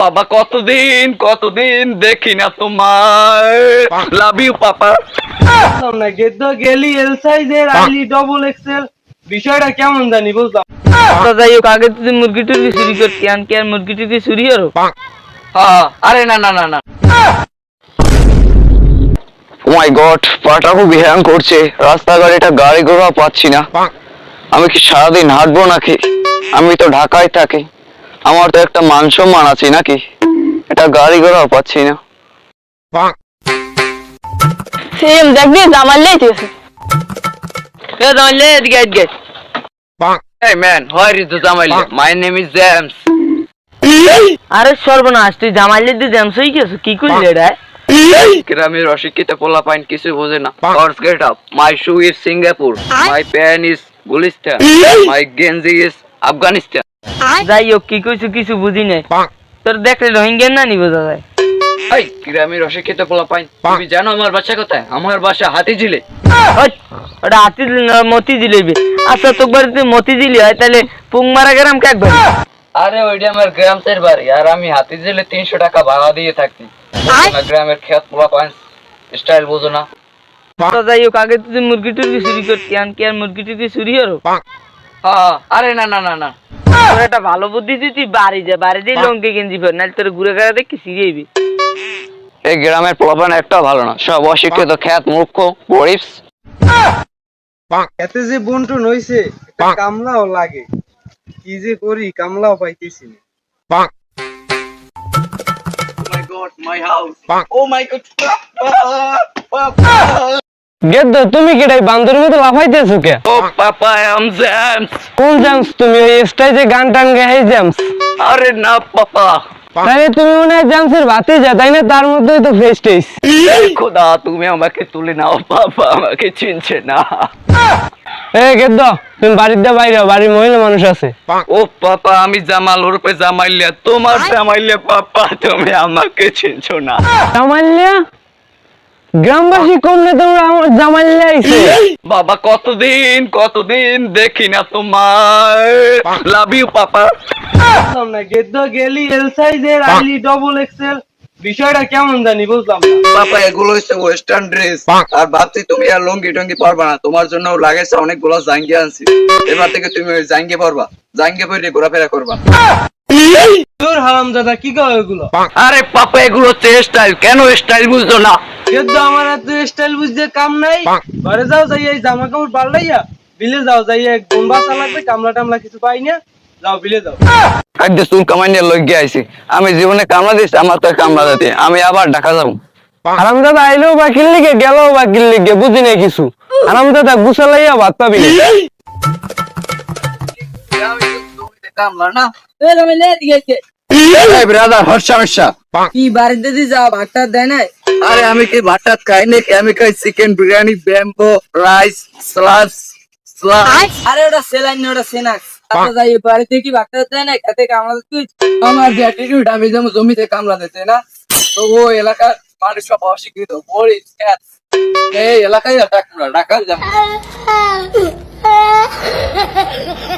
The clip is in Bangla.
বাবা কতদিন কতদিন দেখি না তোমার লাভ ইউ পাপা না গেদ্দ গেলি এল সাইজের আইলি ডবল এক্সেল বিষয়টা কেমন জানি বুঝলাম। যাই হোক আগে তুই মুরগি টুরগি চুরি করতি আন কি আর মুরগি টুরগি চুরি হ্যাঁ আরে না না না না। মাই গড পাটা খুব হ্যাং করছে। রাস্তাঘাটে এটা গাড়ি ঘোড়া পাচ্ছি না। আমি কি সারাদিন হাঁটবো নাকি? আমি তো ঢাকায় থাকি। আমার তো একটা মান সম্মান আছে নাকি? এটা গাড়ি ঘোড়াও পাচ্ছি না। সেম দেখবি আছে এ জামাইলে এদিকে এদিকে Hey man, where is the Zamalia? My name is James. আরে সর্বনাশ তুই জামাইলে দিয়ে জ্যামস হয়ে গেছো কি করলি এটা গ্রামের অশিক্ষিত পোলা পাইন কিছু বোঝে না। Horse get up. My shoe is Singapore. My pen is Gulistan. My Genji is Afghanistan. যাই হোক কি কইছো কিছু বুঝি নাই। তোর দেখলে রোহিঙ্গা না নিব দাদা? এই গ্রামের অশিক্ষিত পোলা পাইন। তুমি জানো আমার বাসা কোথায়? আমার বাসা হাতিঝিলে। ওই, ওটা হাতি না মতি আচ্ছা মতি হয় তাহলে পুং মারা গেলাম কে একবার আরে ওইটা আমার গ্রামের বাড়ি আর আমি হাতি হাতিঝিলে তিনশো টাকা ভাড়া দিয়ে থাকি। না গ্রামের খেত পোলা পাইন স্টাইল বোঝো না। যাই হোক আগে তুই মুরগি টুরগি চুরি করতি আন কি আর মুরগি টুরগি চুরি হ্যাঁ আরে না না না না। তোর একটা ভালো বুদ্ধি তুই বাড়ি যা বাড়ি দিয়ে লঙ্কি গেঞ্জি পর নাহলে তোর ঘুরে ঘুরে দেখি সিরিয়াবি এই গ্রামের পোলাপান একটা ভালো না সব অশিক্ষিত খ্যাত মূর্খ গরিব। এতে যে বন্টন হইছে একটা কামলাও লাগে। কি যে করি কামলাও পাইতেছি না। গেদ্দ তুমি কিটাই বান্দর মতো লাফাইতেছো কে? ও পাপা আম জেমস কোন জামস তুমি ওই স্টাইজে গান টান গে এই জামস আরে না পাপা। তাহলে তুমি মনে হয় যা তাই না? তার মধ্যেই তো ফেস টেস। খোদা তুমি আমাকে তুলে নাও পাপা আমাকে চিনছে না। এ গেদ্দ তুমি বাড়িতে বাইরে বাড়ির মহিলা মানুষ আছে। ও পাপা আমি জামাল ওরপে জামাইলিয়া তোমার জামাইলিয়া পাপা তুমি আমাকে চিনছো না। জামাইলিয়া? গ্রামবাসী কমলে তোমরা আমার জামাইলিয়া আইছে বাবা কতদিন কতদিন দেখি না তোমার লাভ ইউ পাপা গেদ্দ গেলি এল সাইজের আইলি ডবল এক্সেল বিষয়টা কেমন জানি বুঝলাম না। পাপা এগুলো হচ্ছে ওয়েস্টার্ন ড্রেস আর ভাবছি তুমি আর লঙ্গি টঙ্গি পারবা না। তোমার জন্য লাগাইছে অনেকগুলো জাঙ্গি আনছি। এবার থেকে তুমি ওই জাঙ্গি পারবা। জাঙ্গি পরে ঘোরাফেরা করবা। তোর হারাম কি কয় এগুলো? আরে পাপা এগুলো হচ্ছে স্টাইল কেন স্টাইল বুঝছ না? গেদ্দ আমার এত স্টাইল বুঝতে কাম নাই। ঘরে যাও যাই এই জামা কাপড় পাল্টাইয়া বিলে যাও যাই এক বোন বাসা কামলা টামলা কিছু পাই না। যাও বিলে যাও। খাদ্য চুল কামাই নিয়ে লই আইছি। আমি জীবনে কামলা দিচ্ছি আমার তো কামলা দিতে আমি আবার ঢাকা যাব। আরাম দাদা আইলেও বা কিল্লিকে গেলেও বা কিল্লিকে বুঝি নাই কিছু। আরাম দাদা গুছালাইয়া ভাত পাবি। না। কামলা না কি বাড়িতে দিয়ে যা ভাগটা দেয় নাই আরে আমি কি ভাত খাই নাকি? আমি খাই চিকেন বিরিয়ানি ব্যাম্বো রাইস স্লাস আরে ওটা সেলাইন না ওটা সেনাক্স আচ্ছা যাই বাড়িতে কি দেয় নাই খেতে কামড়া তুই। আমার যে অ্যাটিটিউড আমি যেমন জমিতে কামলা দিতে না? তো ও এলাকার মানুষ সব অশিক্ষিত গরিব এই এলাকায় ডাকা ডাকা